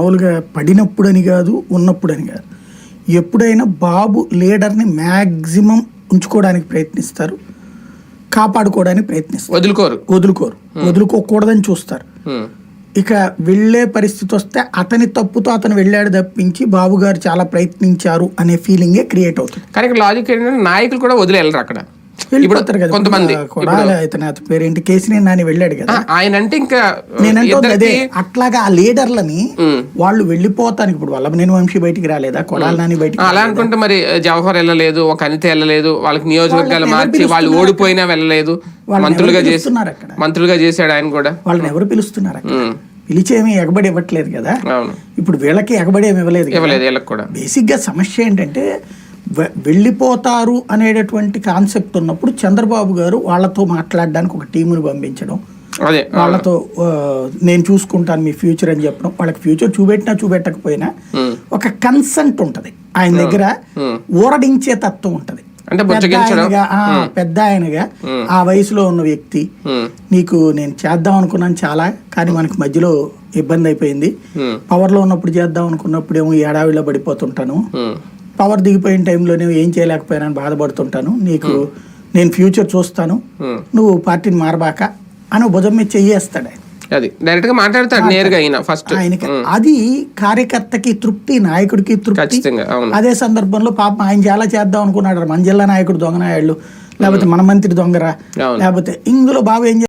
మామూలుగా పడినప్పుడని కాదు ఉన్నప్పుడని కాదు. ఎప్పుడైనా బాబు లీడర్ని మ్యాక్సిమం ఉంచుకోవడానికి ప్రయత్నిస్తారు కాపాడుకోవడానికి ప్రయత్నిస్తారు. వదులుకోరు. వదులుకోరు. వదులుకోకూడదని చూస్తారు. ఇక వెళ్ళే పరిస్థితి వస్తే అతని తప్పుతో అతను వెళ్ళాడు తప్పించి బాబు గారు చాలా ప్రయత్నించారు అనే ఫీలింగే క్రియేట్ అవుతుంది. కానీ ఇక్కడ లాజిక్ ఏంటంటే నాయకులు కూడా వదిలేళ్ళరు అక్కడ. వెళ్ళిపోతారు కదా. కొంతమంది. ఇతను అతని పేరేంటి కేసీనేని నాని వెళ్ళాడు కదా. ఆయన అంటే ఇంకా నేనంటుంది అదే అట్లాగా ఆ లీడర్లని వాళ్ళు వెళ్ళిపోతానికి ఇప్పుడు వల్లభనేని వంశీ బయటికి రాలేదా? కొడాలి నాని బయటికి అలా అనుకుంటే మరి జవహర్ వెళ్ళలేదు ఒక అనిత వెళ్ళలేదు వాళ్ళకి నియోజకవర్గాలు మార్చి వాళ్ళు ఓడిపోయినా వెళ్ళలేదు. మంత్రులుగా ఎవరు చేసి పిలుస్తున్నారు అక్కడ? మంత్రులుగా చేశాడు ఆయన కూడా. వాళ్ళని ఎవరు పిలుస్తున్నారు అక్కడ. పిలిచేమీ ఎగబడి ఇవ్వట్లేదు కదా? ఇప్పుడు వీళ్ళకి ఎగబడి ఏమి ఇవ్వలేదు. ఇవ్వలేదు వీళ్ళకి కూడా. బేసిక్గా సమస్య ఏంటంటే వెళ్ళిపోతారు అనేటటువంటి కాన్సెప్ట్ ఉన్నప్పుడు చంద్రబాబు గారు వాళ్ళతో మాట్లాడడానికి ఒక టీముని పంపించడం. అదే వాళ్ళతో నేను చూసుకుంటాను మీ ఫ్యూచర్ అని చెప్పడం. వాళ్ళకి ఫ్యూచర్ చూపెట్టినా చూపెట్టకపోయినా. ఒక కన్సెంట్ ఉంటది. ఆయన దగ్గర ఊరడించే తత్వం ఉంటది. పెద్ద ఆయనగా ఆ, వయసులో ఉన్న వ్యక్తి. నీకు నేను చేద్దాం అనుకున్నాను చాలా కానీ మనకి మధ్యలో ఇబ్బంది అయిపోయింది. పవర్లో ఉన్నప్పుడు చేద్దాం అనుకున్నప్పుడు ఏమో ఏడావిలో పడిపోతుంటాను. పవర్ దిగిపోయిన టైంలోనే ఏం చేయలేకపోయానని బాధపడుతుంటాను. నీకు నేను ఫ్యూచర్ చూస్తాను. ఉమ్. నువ్వు పార్టీని మారబాక. అని భుజం మీద చెయ్యేస్తాడు ఆయన. అది డైరెక్ట్గా మాట్లాడతాడు. నేరుగా అయినా ఫస్ట్. ఆయనకి అది కార్యకర్తకి తృప్తి నాయకుడికి తృప్తి. అదే సందర్భంలో పాపం ఆయన చాలా చేద్దాం అనుకున్నాడు. మన జిల్లా నాయకుడు దొంగనాయాళ్ళు లేకపోతే మన మంత్రి దొంగరా లేకపోతే ఇందులో బాబు ఏం